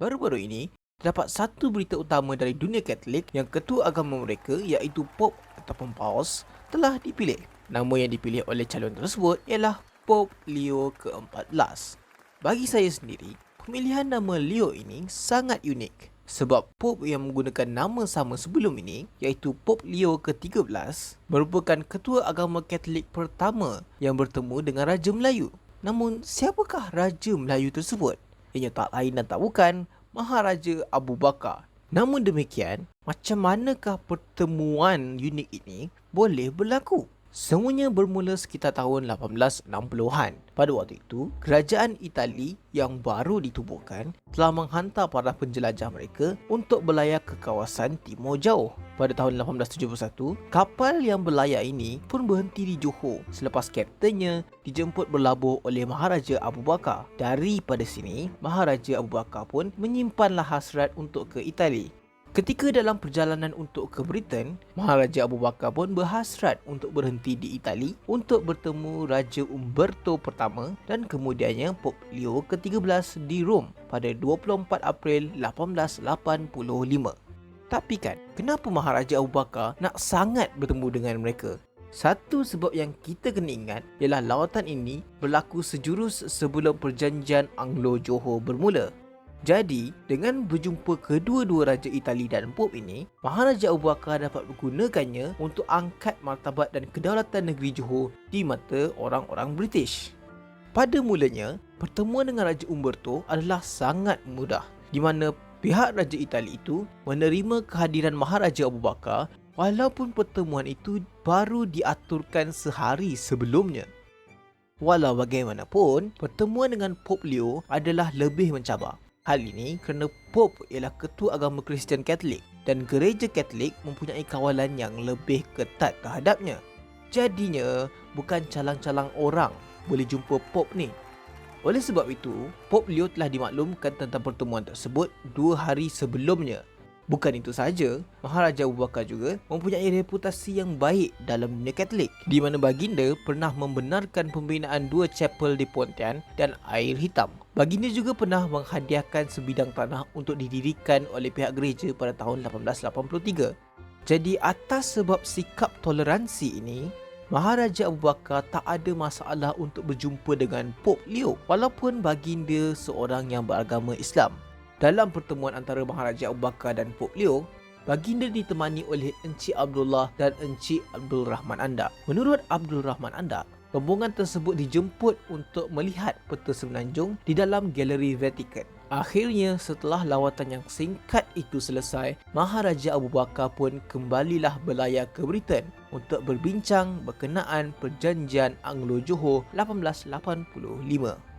Baru-baru ini, terdapat satu berita utama dari dunia Katolik yang ketua agama mereka iaitu Pope ataupun Paus telah dipilih. Nama yang dipilih oleh calon tersebut ialah Pope Leo ke-14. Bagi saya sendiri, pemilihan nama Leo ini sangat unik sebab Pope yang menggunakan nama sama sebelum ini iaitu Pope Leo ke-13 merupakan ketua agama Katolik pertama yang bertemu dengan Raja Melayu. Namun, siapakah Raja Melayu tersebut? Ianya tak lain dan tak bukan Maharaja Abu Bakar. Namun demikian, macam manakah pertemuan unik ini boleh berlaku? Semuanya bermula sekitar tahun 1860-an. Pada waktu itu, kerajaan Itali yang baru ditubuhkan telah menghantar para penjelajah mereka untuk berlayar ke kawasan Timur Jauh. Pada tahun 1871, kapal yang berlayar ini pun berhenti di Johor selepas kaptennya dijemput berlabuh oleh Maharaja Abu Bakar. Daripada sini, Maharaja Abu Bakar pun menyimpanlah hasrat untuk ke Itali. Ketika dalam perjalanan untuk ke Britain, Maharaja Abu Bakar pun berhasrat untuk berhenti di Itali untuk bertemu Raja Umberto pertama dan kemudiannya Pope Leo ke-13 di Rom pada 24 April 1885. Tapi kan, kenapa Maharaja Abu Bakar nak sangat bertemu dengan mereka? Satu sebab yang kita kena ingat ialah lawatan ini berlaku sejurus sebelum perjanjian Anglo-Johor bermula. Jadi, dengan berjumpa kedua-dua Raja Itali dan Pope ini, Maharaja Abu Bakar dapat menggunakannya untuk angkat martabat dan kedaulatan negeri Johor di mata orang-orang British. Pada mulanya, pertemuan dengan Raja Umberto adalah sangat mudah di mana pihak Raja Itali itu menerima kehadiran Maharaja Abu Bakar walaupun pertemuan itu baru diaturkan sehari sebelumnya. Walau bagaimanapun, pertemuan dengan Pope Leo adalah lebih mencabar Hal ini kerana Pope ialah ketua agama Kristian Katolik dan gereja Katolik mempunyai kawalan yang lebih ketat terhadapnya. Jadinya, bukan calang-calang orang boleh jumpa Pope ni. Oleh sebab itu, Pope Leo telah dimaklumkan tentang pertemuan tersebut dua hari sebelumnya Bukan itu sahaja, Maharaja Abu Bakar juga mempunyai reputasi yang baik dalam dunia Katolik di mana baginda pernah membenarkan pembinaan dua chapel di Pontian dan Air Hitam. Baginda juga pernah menghadiahkan sebidang tanah untuk didirikan oleh pihak gereja pada tahun 1883. Jadi atas sebab sikap toleransi ini, Maharaja Abu Bakar tak ada masalah untuk berjumpa dengan Pope Leo walaupun baginda seorang yang beragama Islam. Dalam pertemuan antara Maharaja Abu Bakar dan Pope Leo, baginda ditemani oleh Encik Abdullah dan Encik Abdul Rahman Anda. Menurut Abdul Rahman Anda, rombongan tersebut dijemput untuk melihat peta semenanjung di dalam galeri Vatican. Akhirnya, setelah lawatan yang singkat itu selesai, Maharaja Abu Bakar pun kembalilah berlayar ke Britain untuk berbincang berkenaan perjanjian Anglo-Johor 1885.